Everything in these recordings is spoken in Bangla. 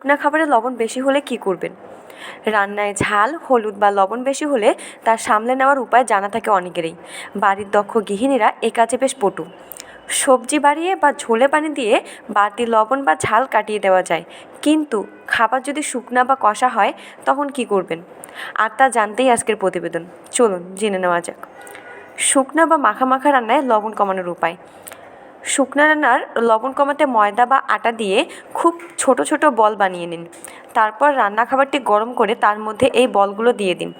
শুকনা খাবারে লবণ বেশি হলে কী করবেন? রান্নায় ঝাল, হলুদ বা লবণ বেশি হলে তা সামলে নেওয়ার উপায় জানা থাকে অনেকেরই। বাড়ির দক্ষ গৃহিণীরা এ কাজে বেশ পটু। সবজি বাড়িয়ে বা ঝোলে পানি দিয়ে বাড়তি লবণ বা ঝাল কাটিয়ে দেওয়া যায়। কিন্তু খাবার যদি শুকনা বা কষা হয়, তখন কী করবেন? আর তা জানতেই আজকের প্রতিবেদন। চলুন, জেনে নেওয়া যাক। শুকনা বা মাখা মাখা রান্নায় লবণ কমানোর উপায়। শুকনো রান্নার লবণ কমাতে ময়দা বা আটা দিয়ে খুব ছোট ছোট বল বানিয়ে নিন। তারপর রান্না খাবারটি গরম করে তার মধ্যে এই বলগুলো দিয়ে দিন।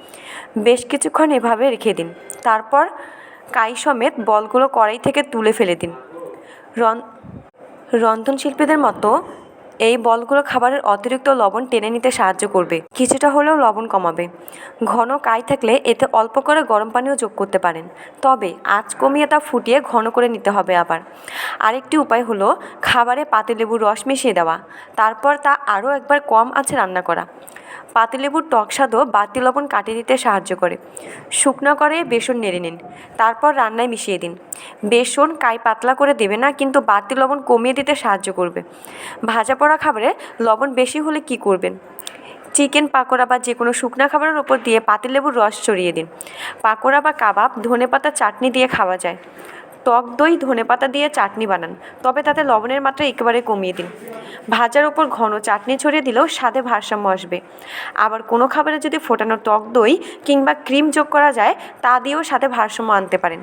বেশ কিছুক্ষণ এভাবে রেখে দিন। তারপর কাই সমেত বলগুলো কড়াই থেকে তুলে ফেলে দিন। রন রন্ধনশিল্পীদের মতো এই বলগুলো খাবারের অতিরিক্ত লবণ টেনে নিতে সাহায্য করবে। কিছুটা হলেও লবণ কমাবে। ঘন কাই থাকলে এতে অল্প করে গরম পানিও যোগ করতে পারেন। তবে আঁচ কমিয়ে তা ফুটিয়ে ঘন করে নিতে হবে আবার। আরেকটি উপায় হলো খাবারে পাতিলেবুর রস মিশিয়ে দেওয়া। তারপর তা আরও একবার কম আছে রান্না করা। পাতিলেবুর টক স্বাদও বাড়তি লবণ কাটিয়ে দিতে সাহায্য করে। শুকনো করে বেসন নেড়ে নিন। তারপর রান্নায় মিশিয়ে দিন। বেসন কাই পাতলা করে দেবে না, কিন্তু বাড়তি লবণ কমিয়ে দিতে সাহায্য করবে। ভাজা পোড়া খাবারে লবণ বেশি হলে কী করবেন? চিকেন পাকোড়া বা যে কোনো শুকনো খাবারের ওপর দিয়ে পাতিলেবুর রস ছড়িয়ে দিন। পাকোড়া বা কাবাব ধনেপাতা চাটনি দিয়ে খাওয়া যায়। টক দই ধনেপাতা দিয়ে চাটনি বানান। তবে তাতে লবণের মাত্রা একেবারে কমিয়ে দিন। ভাজার ওপর ঘন চাটনি ছড়িয়ে দিলেও স্বাদে ভারসাম্য আসবে। আবার কোনো খাবারে যদি ফোটানো টক দই কিংবা ক্রিম যোগ করা যায়, তা দিয়েও স্বাদে ভারসাম্য আনতে পারেন।